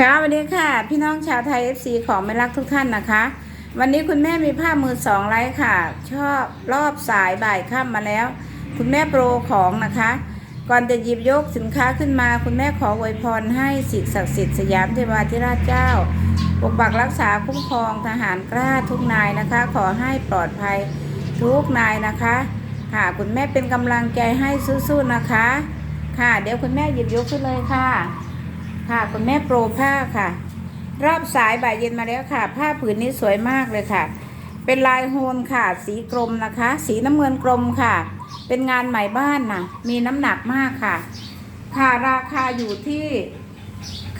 ค่ะวันนี้ค่ะ พี่น้องชาวไทย FC ของไม่รักทุกท่านนะคะ วันนี้คุณแม่มีผ้ามือสองไลท์ค่ะ ชอบรอบสายบ่ายค่ำมาแล้ว คุณแม่โปรของนะคะ ก่อนจะหยิบยกสินค้าขึ้นมา คุณแม่ขออวยพรให้สิ่งศักดิ์สิทธิ์สยามเทวาธิราชเจ้าปกปักรักษาคุ้มครองทหารกล้าทุกนายนะคะ ขอให้ปลอดภัยทุกนายนะคะค่ะคุณแม่เป็นกำลังใจให้สู้ๆนะคะ ค่ะ เดี๋ยวคุณแม่หยิบยกขึ้นเลยค่ะ ค่ะคุณแม่โปรผ้าค่ะ รอบสายบ่ายเย็นมาแล้วค่ะ ผ้าผืนนี้สวยมากเลยค่ะ เป็นลายโฮนค่ะ สีกรมนะคะ สีน้ำเงินกรมค่ะ เป็นงานใหม่บ้านนะมีน้ำหนักมากค่ะ ค่ะราคาอยู่ที่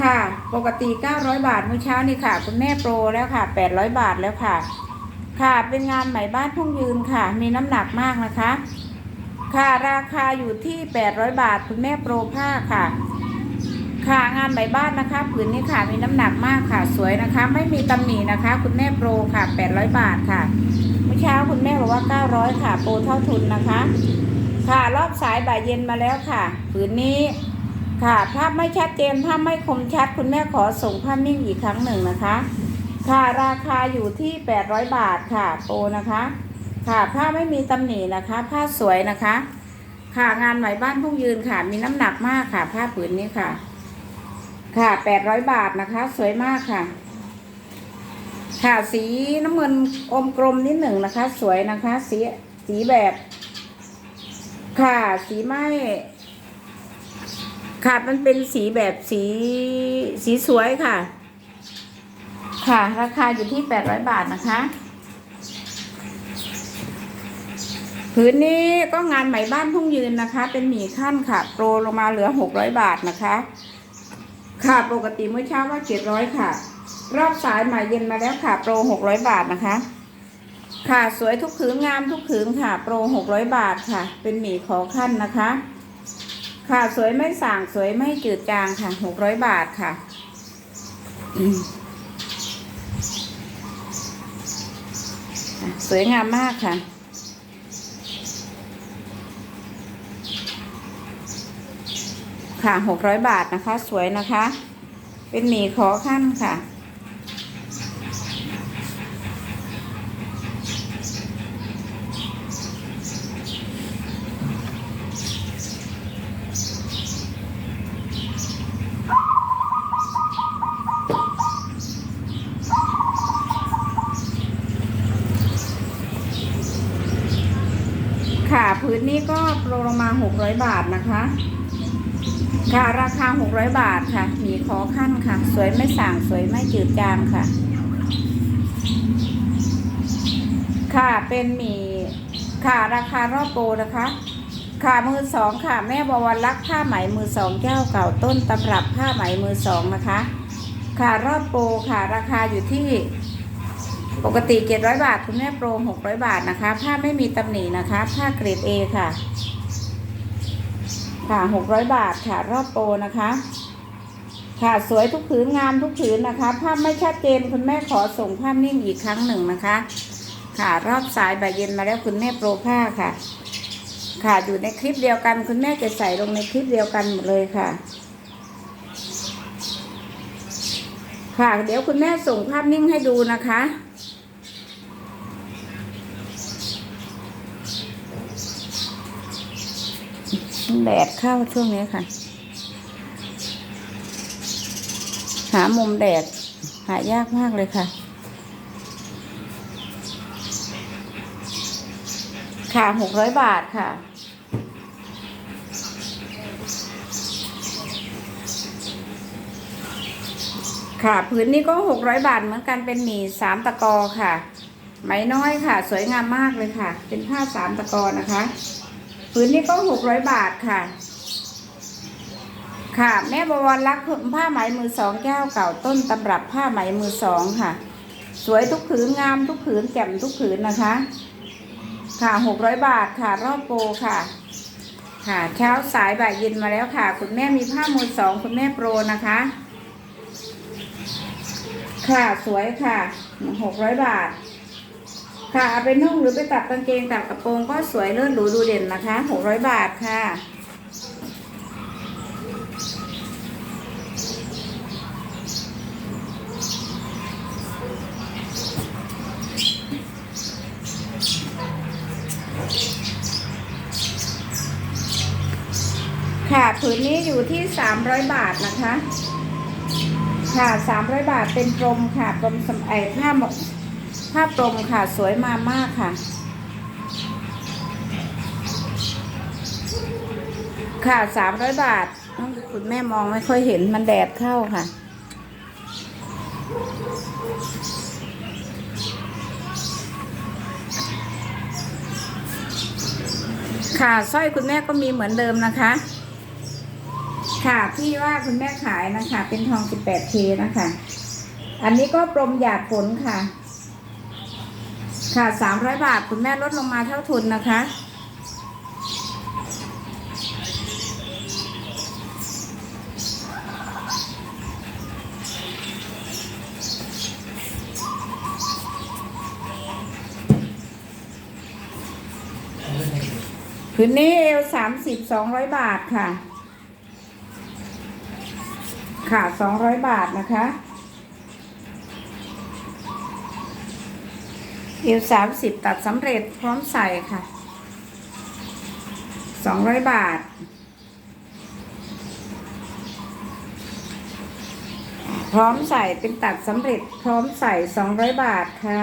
ค่ะ ปกติ 900 บาทเมื่อเช้านี่ค่ะ คุณแม่โปรแล้วค่ะ 800 บาทแล้วค่ะ ค่ะเป็นงานใหม่บ้านพุ่งยืนค่ะ มีน้ำหนักมากนะคะ ค่ะราคาอยู่ที่ 800 บาท คุณแม่โปรผ้าค่ะค่ะ งานใบบ้านนะคะผืนนี้ค่ะมีน้ำหนักมากค่ะสวยนะคะ ไม่มีตำหนินะคะ คุณแม่โปรค่ะ 800 บาทค่ะเมื่อเช้าคุณแม่บอกว่า 900 ค่ะ โปรเท่าทุนนะคะ ค่ะรอบสายบ่ายเย็นมาแล้วค่ะผืนนี้ค่ะภาพไม่ชัดเจนภาพไม่คมชัด คุณแม่ขอส่งภาพนิ่งอีกครั้งหนึ่งนะคะ ค่ะราคาอยู่ที่ 800 บาทค่ะโปรนะคะ ค่ะผ้าไม่มีตำหนินะคะผ้าสวยนะคะ ค่ะงานไหมบ้านพุ่งยืนค่ะมีน้ำหนักมากค่ะผ้าผืนนี้ค่ะ ค่ะแปดร้อยบาทนะคะ สวยมากค่ะ ค่ะสีน้ำเงินอมกลมนิดหนึ่งนะคะ สวยนะคะ สีสีแบบ ค่ะ สีไม้ค่ะมันเป็นสีแบบสีสีสวยค่ะ ค่ะ ราคาอยู่ที่แปดร้อยบาทนะคะผืนนี้ก็งานไหมบ้านพุ่งยืนนะคะ เป็นหมี่ขั้นค่ะ โปรลงมาเหลือหกร้อยบาทนะคะ ค่ะปกติเมื่อเช้าว่าเจ็ดร้อยค่ะ รอบสายใหม่เย็นมาแล้วค่ะ โปรหกร้อยบาทนะคะ ค่ะสวยทุกผืนงามทุกผืนค่ะ โปรหกร้อยบาทค่ะ เป็นหมี่ขอขั้นนะคะ ค่ะสวยไม่ส่างสวยไม่จืดจางค่ะหกร้อยบาทค่ะสวยงามมากค่ะ ค่ะหกร้อยบาทนะคะ สวยนะคะ เป็นหมี่ขอขั้นค่ะ ค่ะพื้นนี้ก็โปรลงมาหกร้อยบาทนะคะ ค่ะราคา 600 บาทค่ะ มีขอขั้นค่ะ สวยไม่ส่างสวยไม่จืดจางค่ะ ค่ะเป็นหมีค่ะราคารอบโปรนะคะ ค่ะมือสองค่ะ แม่บวรรักษ์ผ้าไหมมือสองเจ้าเก่าต้นตำรับผ้าไหมมือสองนะคะ ค่ะรอบโปรค่ะ ราคาอยู่ที่ปกติ 700 บาท คุณแม่โปร 600 บาทนะคะ ผ้าไม่มีตำหนินะคะ ผ้าเกรด A ค่ะ ค่ะหกร้อยบาทค่ะ รอบโปรนะคะ ค่ะสวยทุกผืนงามทุกผืนนะคะ ภาพไม่ชัดเจนคุณแม่ขอส่งภาพนิ่งอีกครั้งหนึ่งนะคะ ค่ะ รอบสายบ่ายเย็นมาแล้วคุณแม่โปรผ้าค่ะ ค่ะอยู่ในคลิปเดียวกัน คุณแม่จะใส่ลงในคลิปเดียวกันหมดเลยค่ะ ค่ะ เดี๋ยวคุณแม่ส่งภาพนิ่งให้ดูนะคะ แดดเข้าช่วงนี้ค่ะ หามุมแดด หายากมากเลยค่ะ ค่ะหกร้อยบาทค่ะค่ะผืนนี้ก็หกร้อยบาทเหมือนกันเป็นหมี่สามตะกอค่ะ ไหมน้อยค่ะ สวยงามมากเลยค่ะ เป็นผ้าสามตะกอนะคะ ผืนนี้ก็หกร้อยบาทค่ะ ค่ะ แม่บวรรักผ้าไหมมือสองแก้วเก่าต้นตำรับผ้าไหมมือสองค่ะ สวยทุกผืนงามทุกผืนแจ่มทุกผืนนะคะ ค่ะหกร้อยบาทค่ะ รอบโปรค่ะ ค่ะเช้าสายบ่ายเย็นมาแล้วค่ะ คุณแม่มีผ้ามือสองคุณแม่โปรนะคะ ค่ะสวยค่ะหกร้อยบาท ค่ะเอาไปนุ่งหรือไปตัดกางเกงตัดกระโปรงก็สวยเลิศหรูดูเด่นนะคะหกร้อยบาทค่ะค่ะผืนนี้อยู่ที่สามร้อยบาทนะคะ ค่ะสามร้อยบาทเป็นกรมค่ะกรมสมัยผ้าหมก ผ้ากลมค่ะสวยมามากค่ะ ค่ะสามร้อยบาทคุณแม่มองไม่ค่อยเห็นมันแดดเข้าค่ะ ค่ะสร้อยคุณแม่ก็มีเหมือนเดิมนะคะ ค่ะที่ว่าคุณแม่ขายนะคะ เป็นทอง 18K นะคะ อันนี้ก็ปรมหยาดฝนค่ะ ค่ะ300บาทคุณแม่ลดลงมาเท่าทุนนะคะผืนนี้เอวสามสิบสองร้อยบาทค่ะ ค่ะสองร้อยบาทนะคะ อวสามสิบตัดสำเร็จพร้อมใส่ค่ะสองร้อยบาท พร้อมใส่เป็นตัดสำเร็จพร้อมใส่สองร้อยบาทค่ะ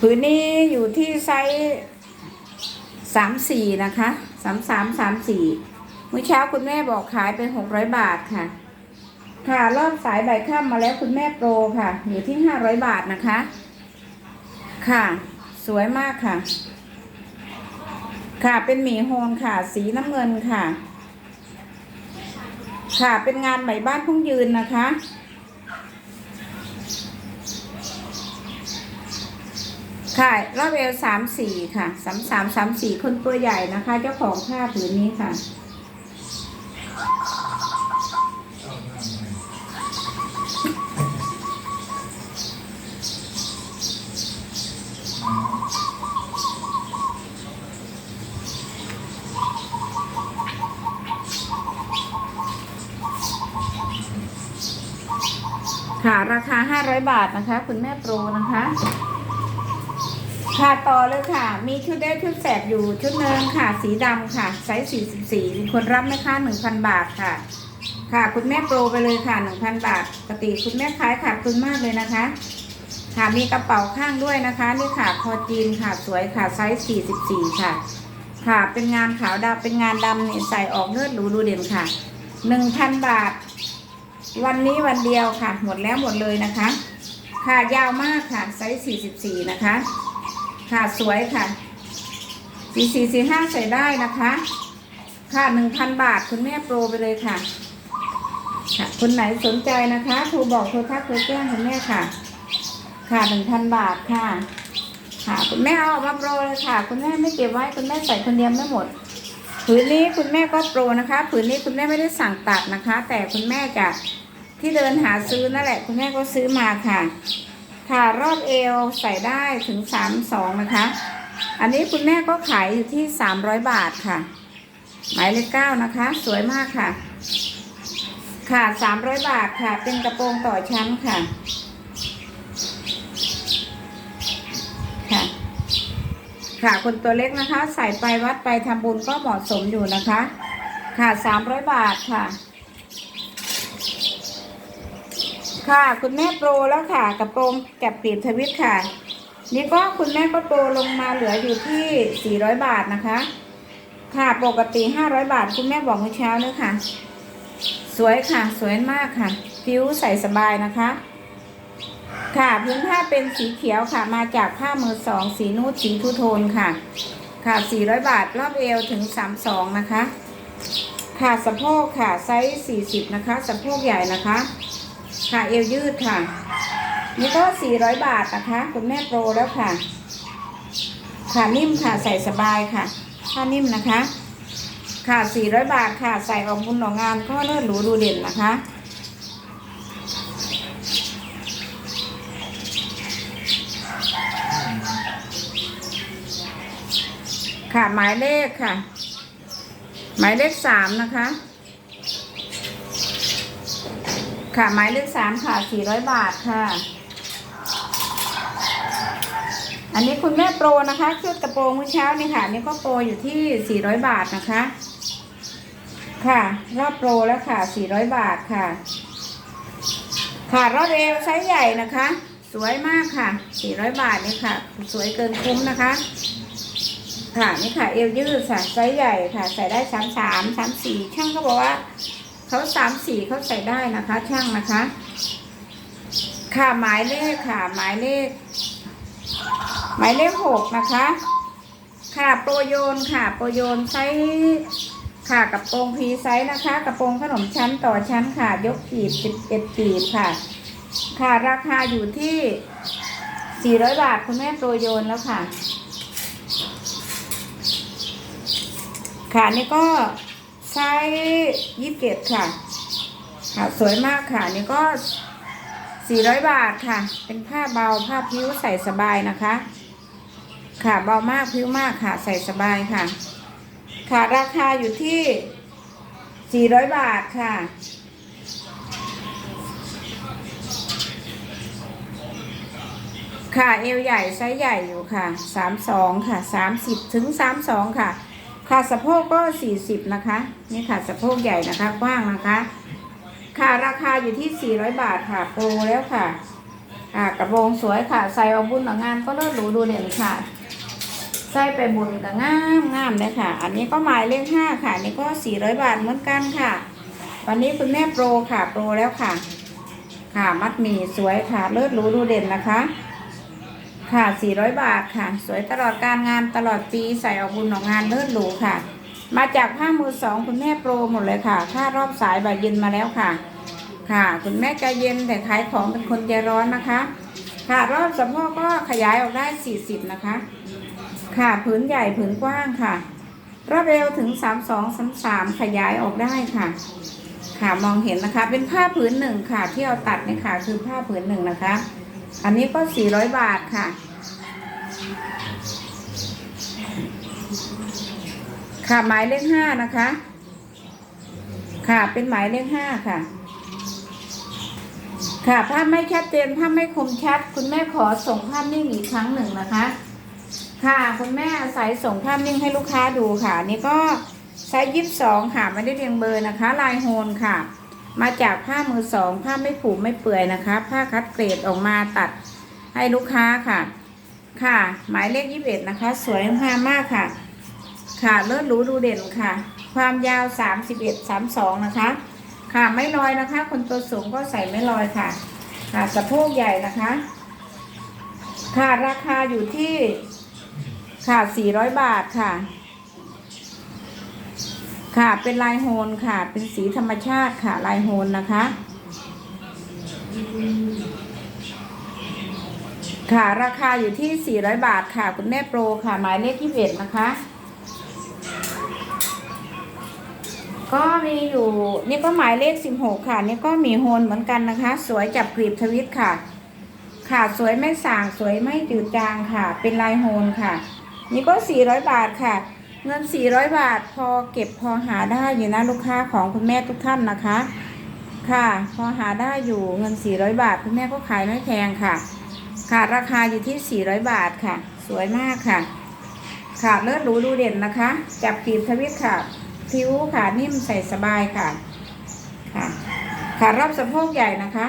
ผืนนี้อยู่ที่ไซส์สามสี่นะคะสามสามสามสี่ เมื่อเช้าคุณแม่บอกขายเป็นหกร้อยบาทค่ะ ค่ะรอบสายใบข้ามมาแล้วคุณแม่โปรค่ะ อยู่ที่ห้าร้อยบาทนะคะ ค่ะ สวยมากค่ะ ค่ะเป็นหมีโฮนค่ะ สีน้ำเงินค่ะ ค่ะเป็นงานไหมบ้านพุ่งยืนนะคะค่ะรอบเอวสามสี่ค่ะสามสามสามสี่คนตัวใหญ่นะคะ เจ้าของผ้าผืนนี้ค่ะ ค่ะ ราคาห้าร้อยบาทนะคะ คุณแม่โปรนะคะ ค่ะต่อเลยค่ะ มีชุดเดรสชุดแสบอยู่ชุดหนึ่งค่ะ สีดำค่ะไซส์44มีคนรับไหมคะ1,000 บาทค่ะ ค่ะ คุณแม่โปรไปเลยค่ะ 1,000 บาทปกติคุณแม่ขายขาดทุนมากเลยนะคะ ค่ะมีกระเป๋าข้างด้วยนะคะนี่ค่ะคอจีนค่ะสวยค่ะไซส์44 ค่ะ ค่ะเป็นงานขาวดำเป็นงานดำเนี่ยใส่ออกเลือดหรูดูเด่นค่ะ 1,000 บาท วันนี้วันเดียวค่ะ หมดแล้วหมดเลยนะคะ ค่ะยาวมากค่ะไซส์44 นะคะ ค่ะสวยค่ะสี่สี่สี่ห้าใส่ได้นะคะ ค่ะหนึ่งพันบาทคุณแม่โปรไปเลยค่ะ ค่ะคนไหนสนใจนะคะโทรบอกโทรทักโทรแจ้งคุณแม่ค่ะ ค่ะหนึ่งพันบาทค่ะ ค่ะคุณแม่เอาอกมาโปรเลยค่ะ คุณแม่ไม่เก็บไว้คุณแม่ใส่คนเดียวไม่หมดผืนนี้คุณแม่ก็โปรนะคะ ผืนนี้คุณแม่ไม่ได้สั่งตัดนะคะ แต่คุณแม่จะ ที่เดินหาซื้อนั่นแหละ คุณแม่ก็ซื้อมาค่ะ ค่ะรอบเอวใส่ได้ถึงสามสองนะคะ อันนี้คุณแม่ก็ขายอยู่ที่สามร้อยบาทค่ะ หมายเลขเก้านะคะ สวยมากค่ะ ค่ะสามร้อยบาทค่ะ เป็นกระโปรงต่อชั้นค่ะ ค่ะ ค่ะคนตัวเล็กนะคะ ใส่ไปวัดไปทำบุญก็เหมาะสมอยู่นะคะ ค่ะสามร้อยบาทค่ะ ค่ะ คุณแม่โปรแล้วค่ะกระโปรงแกับปีบทวิตค่ะ นี่ก็คุณแม่ก็โปรลงมาเหลืออยู่ที่ 400 บาทนะคะ ค่ะปกติ 500 บาท คุณแม่บอกเมื่อเช้าเลยค่ะ สวยค่ะ สวยมากค่ะฟิวใส่สบายนะคะ ค่ะพื้นผ้าเป็นสีเขียวค่ะ มาจากผ้ามือสองสีนูดสีทูโทนค่ะ ค่ะ 400 บาทรอบเอวถึง 32 นะคะค่ะสะโพกค่ะไซส์40 นะคะ สะโพกใหญ่นะคะ ค่ะเอวยืดค่ะ นี่ก็ 400 บาทนะคะคุณแม่โปรแล้วค่ะ ค่ะนิ่มค่ะใส่สบายค่ะผ้านิ่มนะคะ ค่ะ 400 บาทค่ะ ใส่ออกบุญออกงานก็เลิศหรูดูเด่นนะคะค่ะหมายเลขค่ะ หมายเลขสามนะคะ ค่ะ หมายเลขสามค่ะสี่ร้อยบาทค่ะ อันนี้คุณแม่โปรนะคะชุดกระโปรงเมื่อเช้านี่ค่ะนี่ก็โปรอยู่ที่400บาทนะคะ ค่ะ รอบโปรแล้วค่ะ400บาทค่ะ ค่ะรอบเอวไซส์ใหญ่นะคะ สวยมากค่ะ400บาทนี่ค่ะ สวยเกินคุ้มนะคะค่ะนี่ค่ะเอวยืดค่ะไซส์ใหญ่ค่ะ ใส่ได้สามสามสามสี่ช่างเขาบอกว่า เขาสามสี่เขาใส่ได้นะคะ ช่างนะคะ ค่ะหมายเลขค่ะหมายเลข หมายเลขหกนะคะ ค่ะโปรโยนค่ะ โปรโยนไซส์ค่ะกระโปรงพีไซส์นะคะ กระโปรงขนมชั้นต่อชั้นค่ะ ยกขีดสิบเอ็ดขีดค่ะ ค่ะราคาอยู่ที่สี่ร้อยบาทคุณแม่โปรโยนแล้วค่ะ ค่ะนี่ก็ ไซส์ยี่สิบเจ็ดค่ะ ค่ะ สวยมากค่ะ นี่ก็สี่ร้อยบาทค่ะ เป็นผ้าเบาผ้าพิ้วใส่สบายนะคะ ค่ะเบามากพิ้วมากค่ะ ใส่สบายค่ะ ค่ะราคาอยู่ที่สี่ร้อยบาทค่ะค่ะเอวใหญ่ไซส์ใหญ่อยู่ค่ะสามสองค่ะสามสิบถึงสามสองค่ะ ค่ะสะโพกก็สี่สิบนะคะ นี่ค่ะสะโพกใหญ่นะคะกว้างนะคะ ค่ะราคาอยู่ที่สี่ร้อยบาทค่ะโปรแล้วค่ะค่ะกระโปรงสวยค่ะ ใส่เอาบุญหนังงานก็เลิศหรูดูเด่นค่ะ ใส่ไปบุญกับงามงามเลยค่ะ อันนี้ก็หมายเลขห้าค่ะนี่ก็สี่ร้อยบาทเหมือนกันค่ะ วันนี้คุณแม่โปรค่ะโปรแล้วค่ะ ค่ะมัดหมี่สวยค่ะเลิศหรูดูเด่นนะคะ ค่ะ 400 บาทค่ะ สวยตลอดการงานตลอดปีใส่ออกบุญออกงานเลิศหรูค่ะ มาจากผ้ามือสองคุณแม่โปรหมดเลยค่ะ ค่ารอบสายบ่ายเย็นมาแล้วค่ะ ค่ะ คุณแม่ใจเย็นแต่ขายของเป็นคนใจร้อนนะคะ ค่ะรอบสะโพกก็ขยายออกได้ 40 นะคะ ค่ะผืนใหญ่ผืนกว้างค่ะรอบเอวถึง 32 33 ขยายออกได้ค่ะค่ะมองเห็นนะคะเป็นผ้าผืนหนึ่งค่ะ ที่เอาตัดเนี่ยค่ะ คือผ้าผืนหนึ่งนะคะ อันนี้ก็400บาทค่ะ ค่ะหมายเลขห้านะคะ ค่ะเป็นหมายเลขห้าค่ะ ค่ะภาพไม่ชัดเจนภาพไม่คมชัด คุณแม่ขอส่งภาพนิ่งอีกครั้งหนึ่งนะคะ ค่ะคุณแม่อาศัยส่งภาพนิ่งให้ลูกค้าดูค่ะนนี่ก็ไซส์ยี่สิบสองค่ะไม่ได้เรียงเบอร์นะคะ ลายโฮนค่ะ มาจากผ้ามือสองผ้าไม่ผูกไม่เปื่อยนะคะ ผ้าคัดเกรดออกมาตัดให้ลูกค้าค่ะ ค่ะ หมายเลขยี่สิบเอ็ดนะคะ สวยงามมากค่ะ ค่ะเลิศหรูดูเด่นค่ะ ความยาวสามสิบเอ็ดสามสองนะคะ ค่ะไม่ลอยนะคะ คนตัวสูงก็ใส่ไม่ลอยค่ะ ค่ะสะโพกใหญ่นะคะ ค่ะราคาอยู่ที่ค่ะสี่ร้อยบาทค่ะ ค่ะ เป็นลายโฮนค่ะ เป็นสีธรรมชาติค่ะ ลายโฮนนะคะ ค่ะ ราคาอยู่ที่ 400 บาทค่ะ คุณแม่โปรค่ะ หมายเลข21นะคะ ก็มีอยู่ นี่ก็หมายเลข 16 ค่ะ นี่ก็มีโฮนเหมือนกันนะคะ สวยจับกรีบทวิตค่ะ ค่ะ สวยไม่สาง สวยไม่จืดจางค่ะ เป็นลายโฮนค่ะ นี่ก็ 400 บาทค่ะ เงิน 400 บาทพอเก็บพอหาได้อยู่นะลูกค้าของคุณแม่ทุกท่านนะคะ ค่ะ พอหาได้อยู่เงิน 400 บาท คุณแม่ก็ขายไม่แพงค่ะ ค่ะ ราคาอยู่ที่ 400 บาทค่ะ สวยมากค่ะ ค่ะเลิศหรูดูเด่นนะคะ จับปีบทวิตค่ะ ผิวค่ะนิ่มใส่สบายค่ะ ค่ะ ค่ะรอบสะโพกใหญ่นะคะ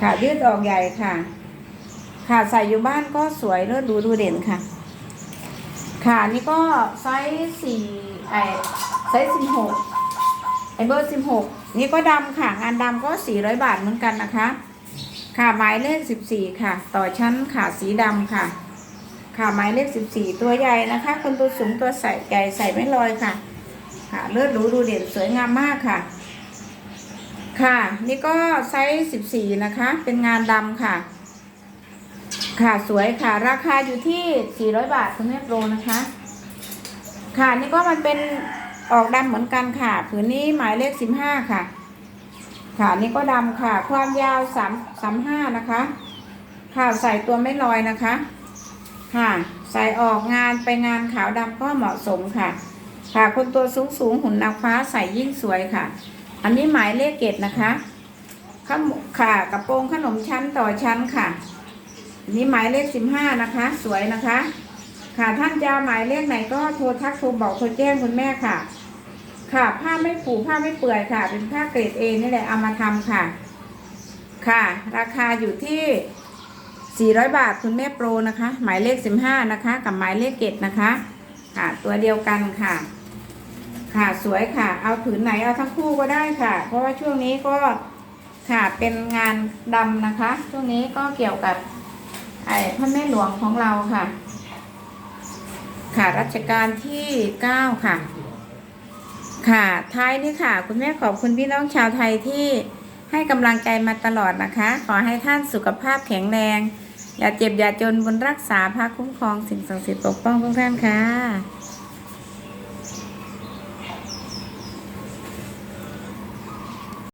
ค่ะยืดออกใหญ่ค่ะ ค่ะใส่อยู่บ้านก็สวยเลิศหรูดูเด่นค่ะ ค่ะนี่ก็ไซส์สี่ไอไซส์สิบหกไอเบอร์สิบหกนี่ก็ดำค่ะ งานดำก็สี่ร้อยบาทเหมือนกันนะคะ ค่ะหมายเลขสิบสี่ค่ะ ต่อชั้นค่ะสีดำค่ะ ค่ะหมายเลขสิบสี่ตัวใหญ่นะคะคนตัวสูงตัวใส่ใหญ่ใส่ไม่ลอยค่ะ ค่ะเลือดหรูดูเด่นสวยงามมากค่ะ ค่ะ นี่ก็ไซส์สิบสี่นะคะ เป็นงานดำค่ะ ค่ะสวยค่ะ ราคาอยู่ที่สี่ร้อยบาทคุณแม่โปรนะคะ ค่ะนี่ก็มันเป็นออกดำเหมือนกันค่ะ ผืนนี้หมายเลขสิบห้าค่ะ ค่ะนี่ก็ดำค่ะ ความยาวสามสามห้านะคะ ค่ะใส่ตัวไม่ลอยนะคะ ค่ะ ใส่ออกงานไปงานขาวดำก็เหมาะสมค่ะ ค่ะคนตัวสูงสูงหุ่นนางฟ้าใส่ยิ่งสวยค่ะ อันนี้หมายเลขเกตนะคะข้าค่ะกระโปรงขนมชั้นต่อชั้นค่ะ อันนี้หมายเลขสิบห้านะคะ สวยนะคะ ค่ะท่านจะหมายเลขไหนก็โทรทักโทรบอกโทรแจ้งคุณแม่ค่ะ ค่ะผ้าไม่ผูผ้าไม่เปื่อยค่ะ เป็นผ้าเกรดเอนี่แหละเอามาทำค่ะ ค่ะ ราคาอยู่ที่400บาทคุณแม่โปรนะคะ หมายเลข15นะคะ กับหมายเลขเกตนะคะ ค่ะ ตัวเดียวกันค่ะ ค่ะสวยค่ะ เอาผืนไหนเอาทั้งคู่ก็ได้ค่ะ เพราะว่าช่วงนี้ก็ค่ะเป็นงานดำนะคะ ช่วงนี้ก็เกี่ยวกับ ไอ้พระแม่หลวงของเราค่ะ ค่ะรัชกาลที่เก้าค่ะ ค่ะท้ายนี้ค่ะ คุณแม่ขอบคุณพี่น้องชาวไทยที่ให้กำลังใจมาตลอดนะคะ ขอให้ท่านสุขภาพแข็งแรง อย่าเจ็บอย่าจนบุญรักษาพระคุ้มครองสิ่งศักดิ์สิทธิ์ปกป้องทุกท่านค่ะ